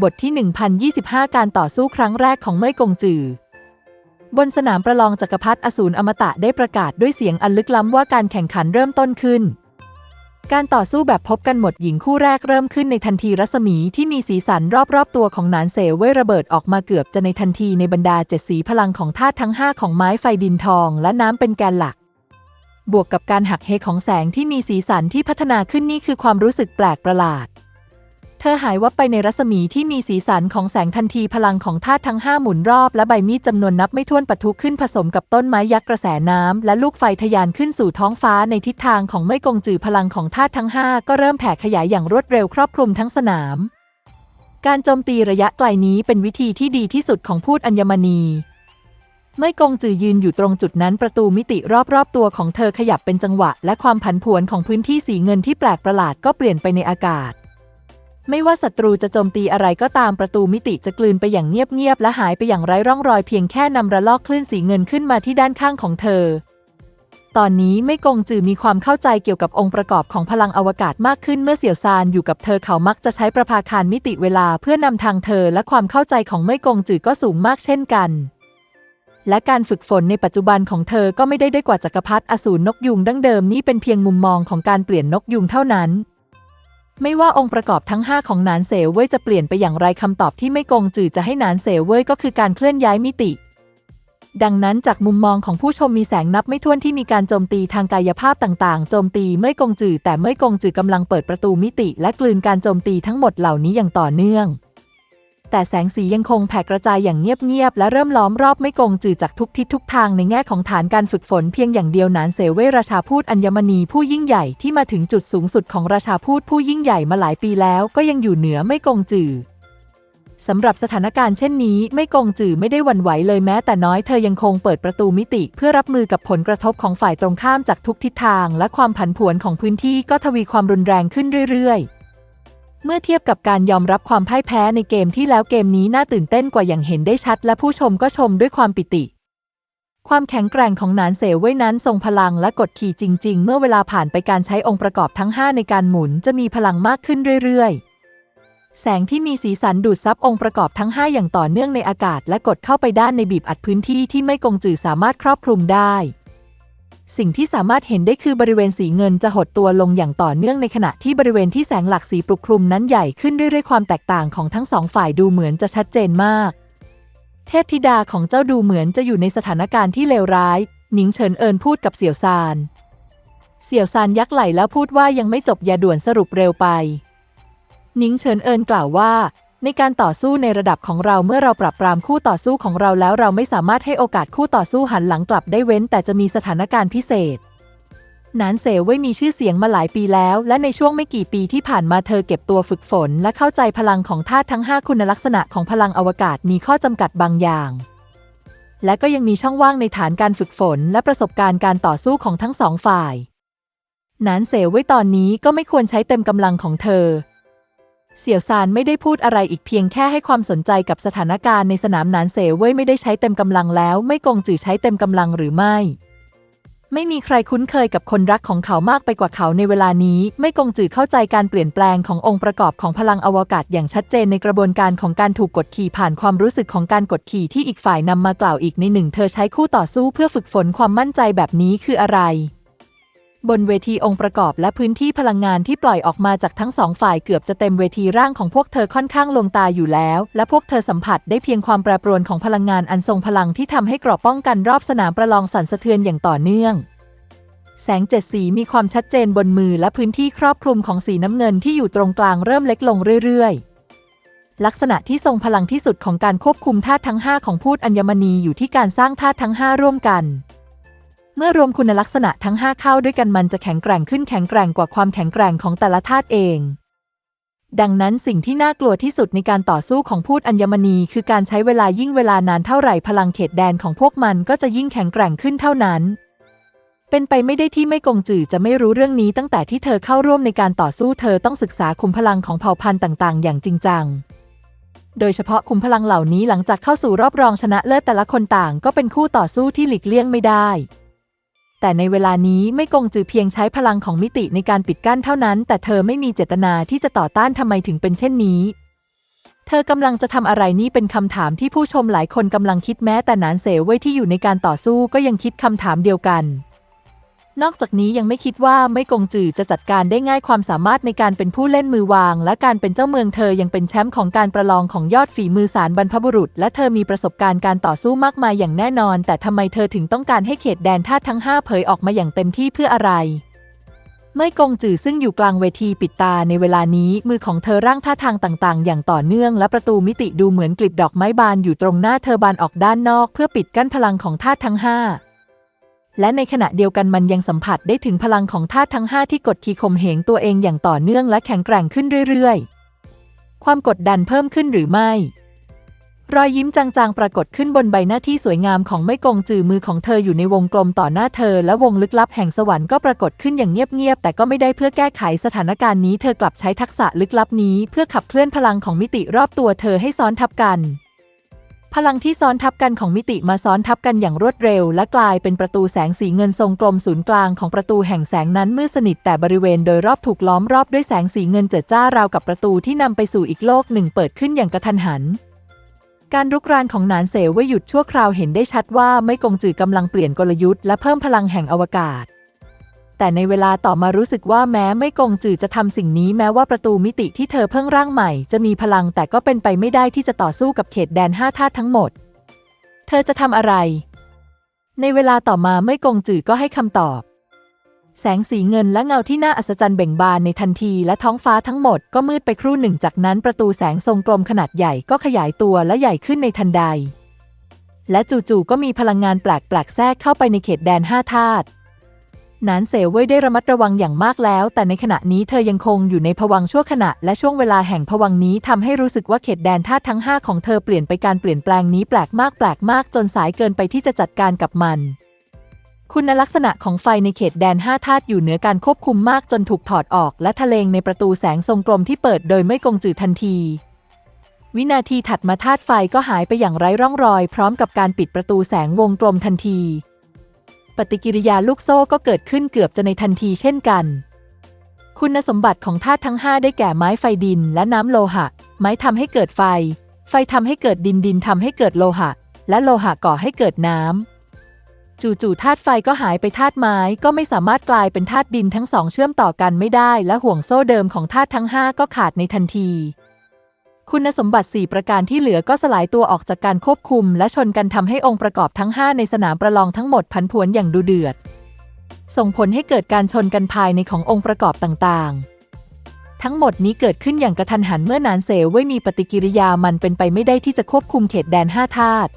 บทที่ 1025 การต่อสู้ครั้งแรกของเม่ยกงจือบนสนามประลองจักรพรรดิอสูรอมตะได้ประกาศด้วยเสียงอันลึกล้ำว่าการแข่งขันเริ่มต้นขึ้น การต่อสู้แบบพบกันหมดหญิงคู่แรกเริ่มขึ้นในทันทีรัศมีที่มีสีสันรอบๆตัวของหนานเสเว่ยระเบิดออกมาเกือบจะในทันทีในบรรดาเจ็ดสีพลังของธาตุทั้ง 5 ของไม้ไฟดินทองและน้ำเป็นแกนหลัก บวกกับการหักเหของแสงที่มีสีสันที่พัฒนาขึ้นนี่คือความรู้สึกแปลกประหลาด เธอหายวับไปในรัศมีที่มีสีสันของแสงทันทีพลังของธาตุทั้งห้าหมุนรอบและใบมีดจำนวนนับไม่ถ้วนปะทุขึ้นผสมกับต้นไม้ยักษ์กระแสน้ำและลูกไฟทะยานขึ้นสู่ท้องฟ้าในทิศทางของไม่กงจือพลังของธาตุทั้งห้าก็เริ่มแผ่ขยายอย่างรวดเร็วครอบคลุมทั้งสนาม การโจมตีระยะไกลนี้เป็นวิธีที่ดีที่สุดของพูดอัญมณีเมื่อกงจือยืนอยู่ตรงจุดนั้นประตูมิติรอบๆตัวของเธอขยับเป็นจังหวะ และความผันผวนของพื้นที่สีเงินที่แปลกประหลาดก็เปลี่ยนไปในอากาศ ไม่ว่าศัตรูจะโจมตีอะไรก็ตามประตูมิติจะกลืนไปอย่างเงียบๆและหายไปอย่างไร้ร่องรอยเพียงแค่นำระลอกคลื่นสีเงินขึ้นมาที่ด้านข้างของเธอ ตอนนี้ไม่กงจือมีความเข้าใจเกี่ยวกับองค์ประกอบของพลังอวกาศมากขึ้นเมื่อเสี่ยวซานอยู่กับเธอเขามักจะใช้ประภาคารมิติเวลาเพื่อนำทางเธอและความเข้าใจของไม่กงจือก็สูงมากเช่นกันและการฝึกฝนในปัจจุบันของเธอก็ไม่ได้ด้อยกว่าจักรพรรดิอสูรนกยุงดั้งเดิมนี่เป็นเพียงมุมมองของการเปลี่ยนนกยุงเท่านั้น ไม่ว่าองค์ประกอบทั้ง 5 ของนานเสเว่ยจะเปลี่ยนไปอย่างไรคำตอบที่ไม่กงจือจะให้นานเสเว่ยก็คือการเคลื่อนย้ายมิติ ดังนั้นจากมุมมองของผู้ชมมีแสงนับไม่ถ้วนที่มีการโจมตีทางกายภาพต่างๆ โจมตีไม่กงจือแต่ไม่กงจือกำลังเปิดประตูมิติ และกลืนการโจมตีทั้งหมดเหล่านี้อย่างต่อเนื่อง แต่แสงสียังคงแผ่กระจายอย่างเงียบๆ และเริ่มล้อมรอบไม่กงจือจากทุกทิศทุกทางในแง่ของฐานการฝึกฝนเพียงอย่างเดียวหนานเสเวราชาพูดอัญมณีผู้ยิ่งใหญ่ที่มาถึงจุดสูงสุดของราชาพูดผู้ยิ่งใหญ่มาหลายปีแล้วก็ยังอยู่เหนือไม่กงจือสำหรับสถานการณ์เช่นนี้ ไม่กงจือไม่ได้หวั่นไหวเลยแม้แต่น้อยเธอยังคงเปิดประตูมิติ เพื่อรับมือกับผลกระทบของฝ่ายตรงข้ามจากทุกทิศทาง และความผันผวนของพื้นที่ก็ทวีความรุนแรงขึ้นเรื่อยๆ เมื่อเทียบกับการยอมรับความพ่ายแพ้ในเกมที่แล้วเกมนี้น่าตื่นเต้นกว่าอย่างเห็นได้ชัด และผู้ชมก็ชมด้วยความปิติ ความแข็งแกร่งของหนานเสวเว่ยนั้นทรงพลังและกดขี่จริง ๆ เมื่อเวลาผ่านไปการใช้องค์ประกอบทั้ง 5 ในการหมุนจะมีพลังมากขึ้นเรื่อยๆ แสงที่มีสีสันดูดซับองค์ประกอบทั้ง 5 อย่างต่อเนื่องในอากาศ และกดเข้าไปด้านในบีบอัดพื้นที่ที่ไม่กงจือสามารถครอบคลุมได้ สิ่งที่สามารถเห็นได้คือบริเวณสีเงินจะหดตัวลงอย่างต่อเนื่องในขณะที่บริเวณที่แสงหลักสีปกคลุมนั้นใหญ่ขึ้นเรื่อยๆความแตกต่างของทั้งสองฝ่ายดูเหมือนจะชัดเจนมาก เทพธิดาของเจ้าดูเหมือนจะอยู่ในสถานการณ์ที่เลวร้ายหนิงเฉินเอินพูดกับเสี่ยวซาน เสี่ยวซานยักไหลแล้วพูดว่ายังไม่จบอย่าด่วนสรุปเร็วไปหนิงเฉินเอินกล่าวว่า ในการต่อสู้ในระดับของเราเมื่อเราปรับปรามคู่ต่อสู้ของเราแล้วเราไม่สามารถให้โอกาสคู่ต่อสู้หันหลังกลับได้เว้น แต่จะมีสถานการณ์พิเศษนานเสวเว่ยมีชื่อเสียงมาหลายปีแล้ว และในช่วงไม่กี่ปีที่ผ่านมาเธอเก็บตัวฝึกฝน และเข้าใจพลังของธาตุทั้ง 5 คุณลักษณะของพลังอวกาศมีข้อจำกัดบางอย่าง และก็ยังมีช่องว่างในฐานการฝึกฝน และประสบการณ์การต่อสู้ของทั้งสองฝ่ายนานเสวเว่ยตอนนี้ก็ไม่ควรใช้เต็มกำลังของเธอ เสี่ยวซานไม่ได้พูดอะไรอีกเพียงแค่ให้ความสนใจกับสถานการณ์ในสนามหนานเสเว่ยไม่ได้ใช้เต็มกำลังแล้ว ไม่กงจือใช้เต็มกำลังหรือไม่ ไม่มีใครคุ้นเคยกับคนรักของเขามากไปกว่าเขาในเวลานี้ ไม่กงจือเข้าใจการเปลี่ยนแปลงขององค์ประกอบของพลังอวกาศอย่างชัดเจนในกระบวนการของการถูกกดขี่ผ่านความรู้สึกของการกดขี่ที่อีกฝ่ายนำมากล่าวอีกในหนึ่ง เธอใช้คู่ต่อสู้เพื่อฝึกฝนความมั่นใจแบบนี้คืออะไร บนเวทีองค์ประกอบและพื้นที่พลังงานที่ปล่อยออกมาจากทั้งสองฝ่ายเกือบจะเต็มเวทีร่างของพวกเธอค่อนข้างลงตาอยู่แล้ว และพวกเธอสัมผัสได้เพียงความแปรปรวนของพลังงานอันทรงพลังที่ทำให้กรอบป้องกันรอบสนามประลองสั่นสะเทือนอย่างต่อเนื่องแสงเจ็ดสีมีความชัดเจนบนมือและพื้นที่ครอบคลุมของสีน้ำเงินที่อยู่ตรงกลางเริ่มเล็กลงเรื่อยๆ ลักษณะที่ทรงพลังที่สุดของการควบคุมธาตุทั้ง 5 ของพูดอัญมณีอยู่ที่การสร้างธาตุทั้ง 5 ร่วมกัน เมื่อรวมคุณลักษณะทั้ง 5 เข้าด้วยกันมันจะแข็งแกร่งขึ้นแข็งแกร่งกว่าความแข็งแกร่งของแต่ละธาตุเอง ดังนั้นสิ่งที่น่ากลัวที่สุดในการต่อสู้ของพูดอัญมณี คือการใช้เวลายิ่งเวลานานเท่าไหร่พลังเขตแดนของพวกมันก็จะยิ่งแข็งแกร่งขึ้นเท่านั้น เป็นไปไม่ได้ที่ไม่กงจือจะไม่รู้เรื่องนี้ตั้งแต่ที่เธอเข้าร่วมในการต่อสู้เธอต้องศึกษาคุมพลังของเผ่าพันธุ์ต่าง ๆ อย่างจริงจังโดยเฉพาะคุมพลังเหล่านี้หลังจากเข้าสู่รอบรองชนะเลิศแต่ละคนต่างก็เป็นคู่ต่อสู้ที่หลีกเลี่ยงไม่ได้ แต่ในเวลานี้ไม่กงจือเพียงใช้พลังของมิติในการปิดกั้นเท่านั้น แต่เธอไม่มีเจตนาที่จะต่อต้านทำไมถึงเป็นเช่นนี้ เธอกำลังจะทำอะไรนี่เป็นคำถามที่ผู้ชมหลายคนกำลังคิดแม้แต่นานเสเว่ยที่อยู่ในการต่อสู้ก็ยังคิดคำถามเดียวกัน นอกจากนี้ยังไม่คิดว่าไม่กงจือจะจัดการได้ง่ายความสามารถในการเป็นผู้เล่นมือวาง และการเป็นเจ้าเมืองเธอยังเป็นแชมป์ของการประลองของยอดฝีมือสารบรรพบุรุษ และเธอมีประสบการณ์การต่อสู้มากมายอย่างแน่นอน แต่ทำไมเธอถึงต้องการให้เขตแดนธาทั้งห้าเผยออกมาอย่างเต็มที่เพื่ออะไรเมื่อกงจือซึ่งอยู่กลางเวทีปิดตาในเวลานี้มือของเธอร่างท่าทางต่างๆ อย่างต่อเนื่องและประตูมิติดูเหมือนกลีบดอกไม้บานอยู่ตรงหน้าเธอบานออกด้านนอก เพื่อปิดกั้นพลังของธาทั้งห้า และในขณะเดียวกันมันยังสัมผัสได้ถึงพลังของธาตุทั้งห้าที่กดขี่ข่มเหงตัวเองอย่างต่อเนื่องและแข็งแกร่งขึ้นเรื่อยๆ ความกดดันเพิ่มขึ้นหรือไม่ รอยยิ้มจางๆ ปรากฏขึ้นบนใบหน้าที่สวยงามของไม่กงจือมือของเธออยู่ในวงกลมต่อหน้าเธอ และวงลึกลับแห่งสวรรค์ก็ปรากฏขึ้นอย่างเงียบๆ แต่ก็ไม่ได้เพื่อแก้ไขสถานการณ์นี้ เธอกลับใช้ทักษะลึกลับนี้ เพื่อขับเคลื่อนพลังของมิติรอบตัวเธอให้ซ้อนทับกัน พลังที่ซ้อนทับกันของมิติมาซ้อนทับกันอย่างรวดเร็ว และกลายเป็นประตูแสงสีเงินทรงกลมศูนย์กลางของประตูแห่งแสงนั้นมืดสนิทแต่บริเวณโดยรอบถูกล้อมรอบด้วยแสงสีเงินเจิดจ้าราวกับประตูที่นำไปสู่อีกโลกหนึ่งเปิดขึ้นอย่างกระทันหัน การรุกรานของหนานเสวหยุดชั่วคราวเห็นได้ชัดว่าไม่กงจือกำลังเปลี่ยนกลยุทธ์และเพิ่มพลังแห่งอวกาศ แต่ในเวลาต่อมารู้สึกว่าแม้ไม่กงจือจะทำสิ่งนี้แม้ว่าประตูมิติที่เธอเพิ่งร่างใหม่ จะมีพลังแต่ก็เป็นไปไม่ได้ที่จะต่อสู้กับเขตแดนห้าธาตุทั้งหมด เธอจะทำอะไร ในเวลาต่อมาไม่กงจือก็ให้คำตอบ แสงสีเงินและเงาที่น่าอัศจรรย์เบ่งบานในทันทีและท้องฟ้าทั้งหมดก็มืดไปครู่หนึ่งจากนั้นประตูแสงทรงกลมขนาดใหญ่ก็ขยายตัวและใหญ่ขึ้นในทันใด และจู่ๆก็มีพลังงานแปลกๆแทรกเข้าไปในเขตแดนห้าธาตุ นานเสเว่ยได้ระมัดระวังอย่างมากแล้ว แต่ในขณะนี้เธอยังคงอยู่ในภวังชั่วขณะ และช่วงเวลาแห่งภวังนี้ทำให้รู้สึกว่าเขตแดนธาตุทั้งห้าของเธอเปลี่ยนไปการเปลี่ยนแปลงนี้แปลกมากแปลกมากจนสายเกินไปที่จะจัดการกับมัน คุณลักษณะของไฟในเขตแดนห้าธาตุอยู่เหนือการควบคุมมากจนถูกถอดออก และทะเลงในประตูแสงทรงกลมที่เปิดโดยไม่กงจือทันทีวินาทีถัดมาธาตุไฟก็หายไปอย่างไร้ร่องรอย พร้อมกับการปิดประตูแสงวงกลมทันที ปฏิกิริยาลูกโซ่ก็เกิดขึ้นเกือบจะในทันทีเช่นกัน คุณสมบัติของธาตุทั้ง 5 ได้แก่ไม้ไฟดินและน้ำโลหะ ไม้ทำให้เกิดไฟ ไฟทำให้เกิดดินดินทำให้เกิดโลหะ และโลหะก่อให้เกิดน้ำจู่ๆธาตุไฟก็หายไปธาตุไม้ก็ไม่สามารถกลายเป็นธาตุดินทั้งสองเชื่อมต่อกันไม่ได้ และห่วงโซ่เดิมของธาตุทั้ง 5 ก็ขาดในทันที คุณสมบัติ 4 ประการที่เหลือก็สลายตัวออกจากการควบคุม และชนกันทำให้องค์ประกอบทั้ง 5 ในสนามประลองทั้งหมดผันผวนอย่างดูเดือด ส่งผลให้เกิดการชนกันภายในขององค์ประกอบต่างๆ ทั้งหมดนี้เกิดขึ้นอย่างกระทันหันเมื่อนานเซลเว่ยมีปฏิกิริยามันเป็นไปไม่ได้ที่จะควบคุมเขตแดนห้าธาตุ